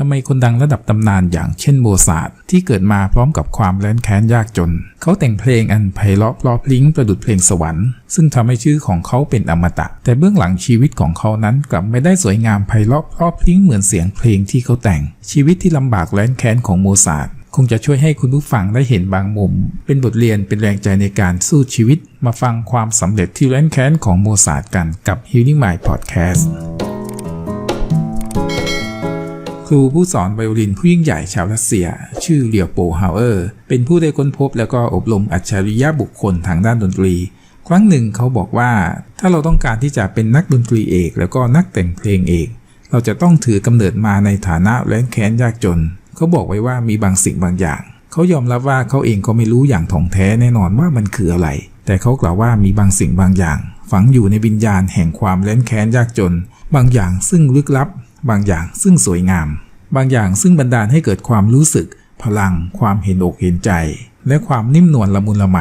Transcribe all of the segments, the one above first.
ทำไมคนดังระดับตำนานอย่างเช่นโมซาร์ทที่เกิดมาพร้อมกับความแร้นแค้นยากจน เขาแต่งเพลงอันไพเราะเพราะพลิ้งประดุดเพลงสวรรค์ ซึ่งทำให้ชื่อของเขาเป็นอมตะ แต่เบื้องหลังชีวิตของเขานั้นกลับไม่ได้สวยงามไพเราะเพราะพลิ้งเหมือนเสียงเพลงที่เขาแต่ง ชีวิตที่ลำบากแร้นแค้นของโมซาร์ทคงจะช่วยให้คุณผู้ฟังได้เห็นบางมุม เป็นบทเรียนเป็นแรงใจในการสู้ชีวิต มาฟังความสำเร็จที่แร้นแค้นของโมซาร์ทกันกับ Healing Mind Podcast ครูผู้สอนไวโอลินผู้ยิ่งใหญ่ชาวรัสเซีย ชื่อเลียวโปฮาวเออร์ เป็นผู้ได้ค้นพบแล้วก็อบรมอัจฉริยะบุคคลทางด้านดนตรี ครั้งหนึ่งเขาบอกว่า ถ้าเราต้องการที่จะเป็นนักดนตรีเอก แล้วก็นักแต่งเพลงเอก เราจะต้องถือกำเนิดมาในฐานะแร้นแค้นยากจน เขาบอกไว้ว่ามีบางสิ่งบางอย่าง เขายอมรับว่าเขาเองก็ไม่รู้อย่างถ่องแท้แน่นอนว่ามันคืออะไร แต่เขากล่าวว่ามีบางสิ่งบางอย่าง ฝังอยู่ในวิญญาณแห่งความแร้นแค้นยากจน บางอย่างซึ่งลึกลับ บางอย่างซึ่งสวยงาม บางอย่างซึ่งบันดาลให้เกิดความรู้สึก พลัง ความเห็นอกเห็นใจ และความนิ่มนวลละมุนละไม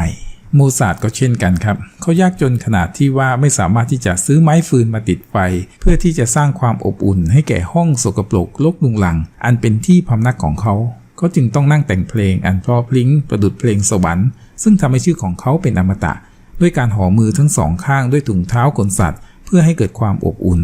โมซาร์ทก็เช่นกันครับ เขายากจนขนาดที่ว่าไม่สามารถที่จะซื้อไม้ฟืนมาติดไฟ เพื่อที่จะสร้างความอบอุ่นให้แก่ห้องสกปรกลกลุงลัง อันเป็นที่พำนักของเขา เขาจึงต้องนั่งแต่งเพลงอันเพราะพลิ้งประดุดเพลงสวรรค์ซึ่งทำให้ชื่อของเขาเป็นอมตะ ด้วยการห่อมือทั้งสองข้างด้วยถุงเท้าขนสัตว์ เพื่อให้เกิดความอบอุ่น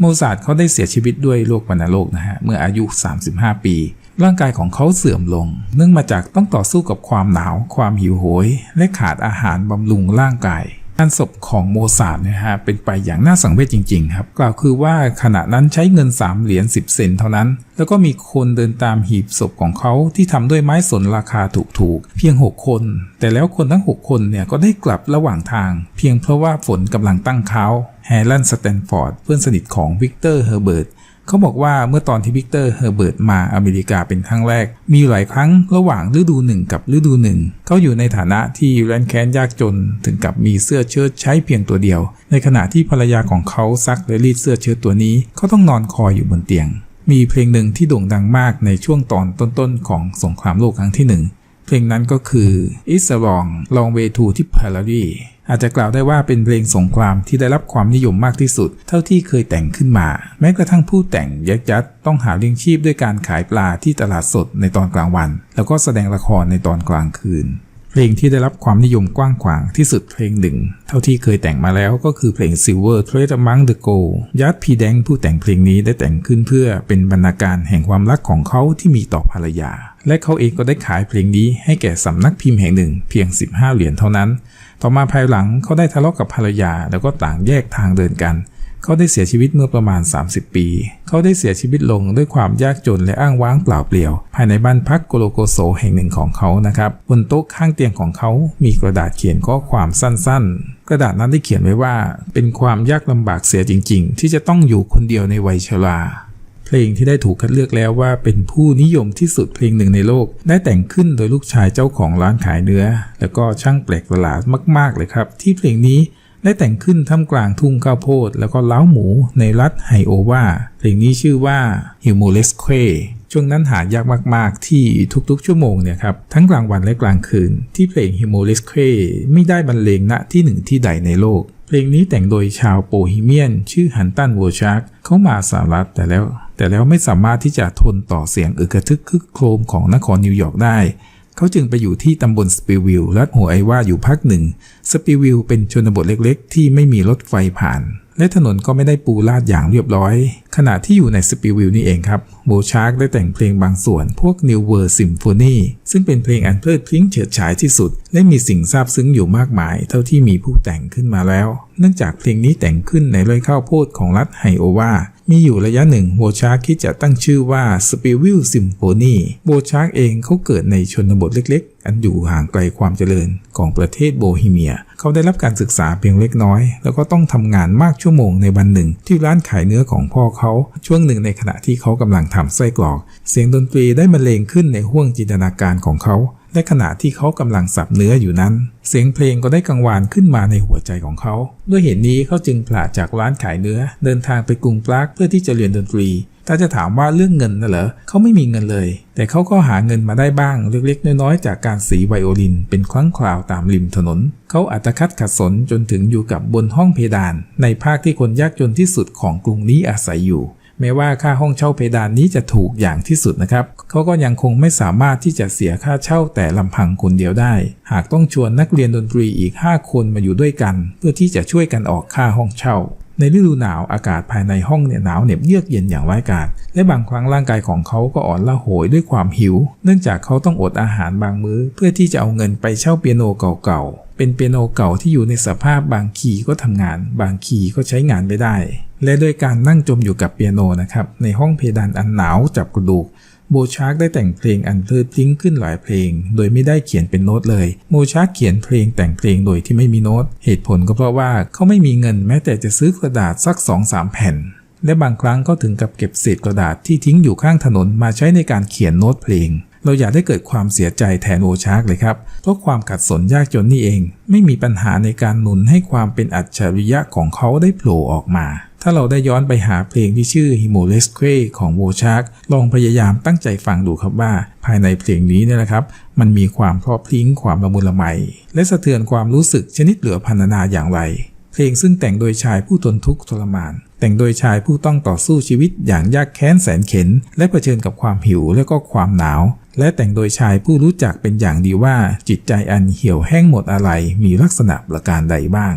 โมซาร์ทเขาได้เสียชีวิตด้วยโรควัณโรคนะฮะ เมื่ออายุ 35 ปี ร่างกายของเขาเสื่อมลง เนื่องมาจากต้องต่อสู้กับความหนาว ความหิวโหย และขาดอาหารบำรุงร่างกาย การศพของโมซาร์ทนะฮะเป็นไปอย่างน่าสังเวชจริงๆครับกล่าวคือว่าขณะนั้นใช้เงิน 3 เหรียญ10 เซนเท่านั้น แล้วก็มีคนเดินตามหีบศพของเขาที่ทำด้วยไม้สนราคาถูกๆ เพียง 6 คน แต่แล้วคนทั้ง 6 คนเนี่ยก็ได้กลับระหว่างทาง เพียงเพราะว่าฝนกำลังตั้งเขาแฮร์ลันสแตนฟอร์ดเพื่อนสนิทของวิกเตอร์เฮอร์เบิร์ต เขาบอกว่าเมื่อตอนที่วิกเตอร์เฮอร์เบิร์ตมาอเมริกาเป็นครั้งแรก มีหลายครั้งระหว่างฤดูหนึ่งกับฤดูหนึ่งเขาอยู่ในฐานะที่แรนแค้นยากจนถึงกับมีเสื้อเชิ้ตใช้เพียงตัวเดียว ในขณะที่ภรรยาของเขาซักและรีดเสื้อเชิ้ตตัวนี้เขาต้องนอนคอยอยู่บนเตียงมีเพลงหนึ่งที่โด่งดังมากในช่วงตอนต้นๆ ของสงครามโลกครั้งที่หนึ่ง เพลงนั้นก็คือ It's a long long way to Tipperary อาจจะกล่าวได้ว่าเป็นเพลงสงครามที่ได้รับความนิยมมากที่สุด เท่าที่เคยแต่งขึ้นมา แม้กระทั่งผู้แต่งยักยัดต้องหาเลี้ยงชีพด้วยการขายปลาที่ตลาดสดในตอนกลางวัน แล้วก็แสดงละครในตอนกลางคืน เพลงที่ได้รับความนิยมกว้างขวางที่สุดเพลงหนึ่ง เท่าที่เคยแต่งมาแล้วก็คือเพลง Silver Thread Among the Gold ยัดพีแดงผู้แต่งเพลงนี้ได้แต่งขึ้นเพื่อเป็นบรรณาการแห่งความรักของเขาที่มีต่อภรรยา และเขาเองก็ได้ขายเพลงนี้ให้แก่สำนักพิมพ์แห่งหนึ่งเพียง 15 เหรียญเท่านั้น ต่อมาภายหลังเขาได้ทะเลาะกับภรรยาแล้วก็ต่างแยกทางเดินกัน เขาได้เสียชีวิตเมื่อประมาณ 30 ปี เขาได้เสียชีวิตลงด้วยความยากจนและอ้างว้างเปล่าเปลี่ยว ภายในบ้านพักโกโลโกโซแห่งหนึ่งของเขานะครับ บนโต๊ะข้างเตียงของเขามีกระดาษเขียนข้อความสั้น ๆ กระดาษนั้นได้เขียนไว้ว่า เป็นความยากลำบากเสียจริง ๆ ที่จะต้องอยู่คนเดียวในวัยชรา เพลงที่ได้ถูกคัดเลือกแล้วว่าเป็นผู้นิยมที่สุดเพลงหนึ่งในโลก ได้แต่งขึ้นโดยลูกชายเจ้าของร้านขายเนื้อ แล้วก็ช่างแปลกประหลาดมาก ๆ เลยครับ ที่เพลงนี้ได้แต่งขึ้นท่ามกลางทุ่งข้าวโพด แล้วก็เล้าหมูในรัฐไฮโอวาเพลงนี้ชื่อว่า h i m o l e s q u e ช่วงนั้นหายากมาก ๆ ที่ทุกๆ ชั่วโมงเนี่ยครับ ทั้งกลางวันและกลางคืน ที่เพลง h i m o l e s q u e ไม่ได้บรรเลงณที่หนึ่งที่ใดในโลก เพลงนี้แต่งโดยชาวโปฮิเมียน ชื่อฮันตันโวชาร์กเขามาสหรัฐแต่แล้ว แต่แล้วไม่สามารถที่จะทนต่อเสียงอึกระทึกคึกโครมของนครนิวยอร์กได้ เขาจึงไปอยู่ที่ตำบลสปีวิลรัฐหัวไอว่าอยู่พักหนึ่ง สปีวิลเป็นชนบทเล็กๆ ที่ไม่มีรถไฟผ่าน และถนนก็ไม่ได้ปูลาดอย่างเรียบร้อย ขณะที่อยู่ในสปีวิลนี่เองครับโบชาร์กได้แต่งเพลงบางส่วนพวก New World Symphony ซึ่งเป็นเพลงอันเพลิดเพลิ้งเฉิดฉายที่สุด และมีสิ่งซาบซึ้งอยู่มากมาย เท่าที่มีผู้แต่งขึ้นมาแล้ว เนื่องจากเพลงนี้แต่งขึ้นในไร่ข้าวโพดของรัฐไฮโอวา มีอยู่ระยะหนึ่งโบชาร์กคิดจะตั้งชื่อว่า s p i w i l Symphony โบชาร์กเองเขาเกิดในชนบทเล็กๆ อันอยู่ห่างไกลความเจริญของประเทศโบฮีเมีย เขาได้รับการศึกษาเพียงเล็กน้อย แล้วก็ต้องทำงานมากชั่วโมงในวันหนึ่ง ที่ร้านขายเนื้อของพ่อเขาช่วงหนึ่งในขณะที่เขากำลังทำไส้กรอก เสียงดนตรีได้บรรเลงขึ้นในห้วงจินตนาการของเขา และขณะที่เขากำลังสับเนื้ออยู่นั้น เสียงเพลงก็ได้กังวานขึ้นมาในหัวใจของเขา ด้วยเหตุนนี้เขาจึงผลาจากร้านขายเนื้อ เดินทางไปกรุงปรากเพื่อที่จะเรียนดนตรี ถ้าจะถามว่าเรื่องเงินน่ะเหรอเขาไม่มีเงินเลย แต่เขาก็หาเงินมาได้บ้างเล็กๆน้อยๆจากการสีไวโอลิน เป็นครั้งคราวตามริมถนน เขาอัตคัดขัดสนจนถึงอยู่กับบนห้องเพดาน ในภาคที่คนยากจนที่สุดของกรุงนี้อาศัยอยู่ แม้ว่าค่าห้องเช่าเพดานนี้จะถูกอย่างที่สุดนะครับเขาก็ยังคงไม่สามารถที่จะเสียค่าเช่าแต่ลำพังคนเดียวได้ หากต้องชวนนักเรียนดนตรีอีก 5 คนมาอยู่ด้วยกัน เพื่อที่จะช่วยกันออกค่าห้องเช่าในฤดูหนาวอากาศภายในห้องเนี่ยหนาวเหน็บเยือกเย็นอย่างร้ายกาจและบางครั้งร่างกายของเขาก็อ่อนละโหยด้วยความหิว เนื่องจากเขาต้องอดอาหารบางมื้อ เพื่อที่จะเอาเงินไปเช่าเปียโนเก่าๆ เป็นเปียโนเก่าที่อยู่ในสภาพบางคีย์ก็ทำงาน บางคีย์ก็ใช้งานไม่ได้ และด้วยการนั่งจมอยู่กับเปียโนนะครับในห้องเพดานอันหนาวจับกระดูกโบชาร์กได้แต่งเพลงอันเพลิดพลิ้งขึ้นหลายเพลง โดยไม่ได้เขียนเป็นโน้ตเลย โมชาร์กเขียนเพลงแต่งเพลงโดยที่ไม่มีโน้ต เหตุผลก็เพราะว่าเขาไม่มีเงินแม้แต่จะซื้อกระดาษสัก2-3แผ่น และบางครั้งก็ถึงกับเก็บเศษกระดาษที่ทิ้งอยู่ข้างถนนมาใช้ในการเขียนโน้ตเพลง เราอยากได้เกิดความเสียใจแทนโอชาร์กเลยครับ เพราะความขัดสนยากจนนี่เอง ไม่มีปัญหาในการหนุนให้ความเป็นอัจฉริยะของเขาได้โผล่ออกมา ถ้าเราได้ย้อนไปหาเพลงที่ชื่อ h i m o l e s q u e ของโวชาร์กลองพยายามตั้งใจฟังดูครับว่า ภายในเพลงนี้เนี่ยนะครับ มันมีความเพราะพลิ้งความละมุนละไม และสะเทือนความรู้สึกชนิดเหลือพันนาอย่างไร เพลงซึ่งแต่งโดยชายผู้ทนทุกข์ทรมาน แต่งโดยชายผู้ต้องต่อสู้ชีวิตอย่างยากแค้นแสนเข็น และเผชิญกับความหิวและก็ความหนาว และแต่งโดยชายผู้รู้จักเป็นอย่างดีว่าจิตใจอันเหี่ยวแห้งหมดอะไรมีลักษณะประการใดบ้าง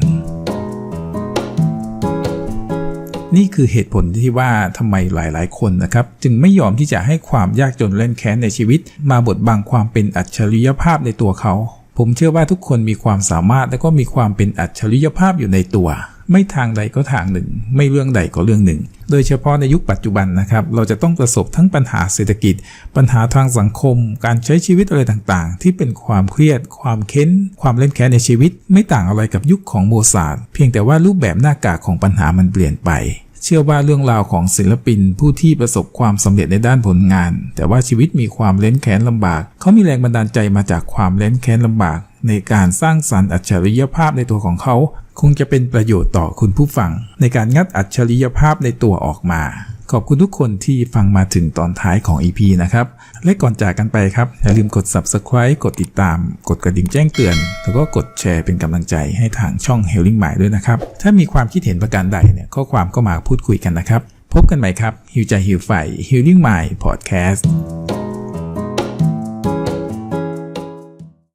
นี่คือเหตุผลที่ว่าทำไมหลายๆ คนนะครับ จึงไม่ยอมที่จะให้ความยากจนเล่นแค้นในชีวิต มาบดบังความเป็นอัจฉริยภาพในตัวเขา ผมเชื่อว่าทุกคนมีความสามารถและก็มีความเป็นอัจฉริยภาพอยู่ในตัว ไม่ทางใดก็ทางหนึ่ง ไม่เรื่องใดก็เรื่องหนึ่ง โดยเฉพาะในยุคปัจจุบันนะครับ เราจะต้องประสบทั้งปัญหาเศรษฐกิจ ปัญหาทางสังคม การใช้ชีวิตอะไรต่างๆ ที่เป็นความเครียด ความเค้น ความเล่นแค้นในชีวิต ไม่ต่างอะไรกับยุคของโมซาร์ทเพียงแต่ว่ารูปแบบหน้ากากของปัญหามันเปลี่ยนไป เชื่อว่าเรื่องราวของศิลปินผู้ที่ประสบความสำเร็จในด้านผลงาน แต่ว่าชีวิตมีความเล้นแค้นลำบาก เขามีแรงบันดาลใจมาจากความเล้นแค้นลำบาก ในการสร้างสรรค์อัจฉริยภาพในตัวของเขา คงจะเป็นประโยชน์ต่อคุณผู้ฟัง ในการงัดอัจฉริยภาพในตัวออกมา ขอบคุณทุกคนที่ฟังมาถึงตอนท้ายของ EP นะครับ และก่อนจากกันไปครับ อย่าลืมกด Subscribe กดติดตาม กดกระดิ่งแจ้งเตือน แล้วก็กดแชร์เป็นกำลังใจให้ทางช่อง h e l i n g m i ด้วยนะครับ ถ้ามีความคิดเห็นประการใดเนี่ยข้อความก็มาพูดคุยกันนะครับ พบกันใหม่ครับฮิวใจฮิวไฟ Healing Mind Podcast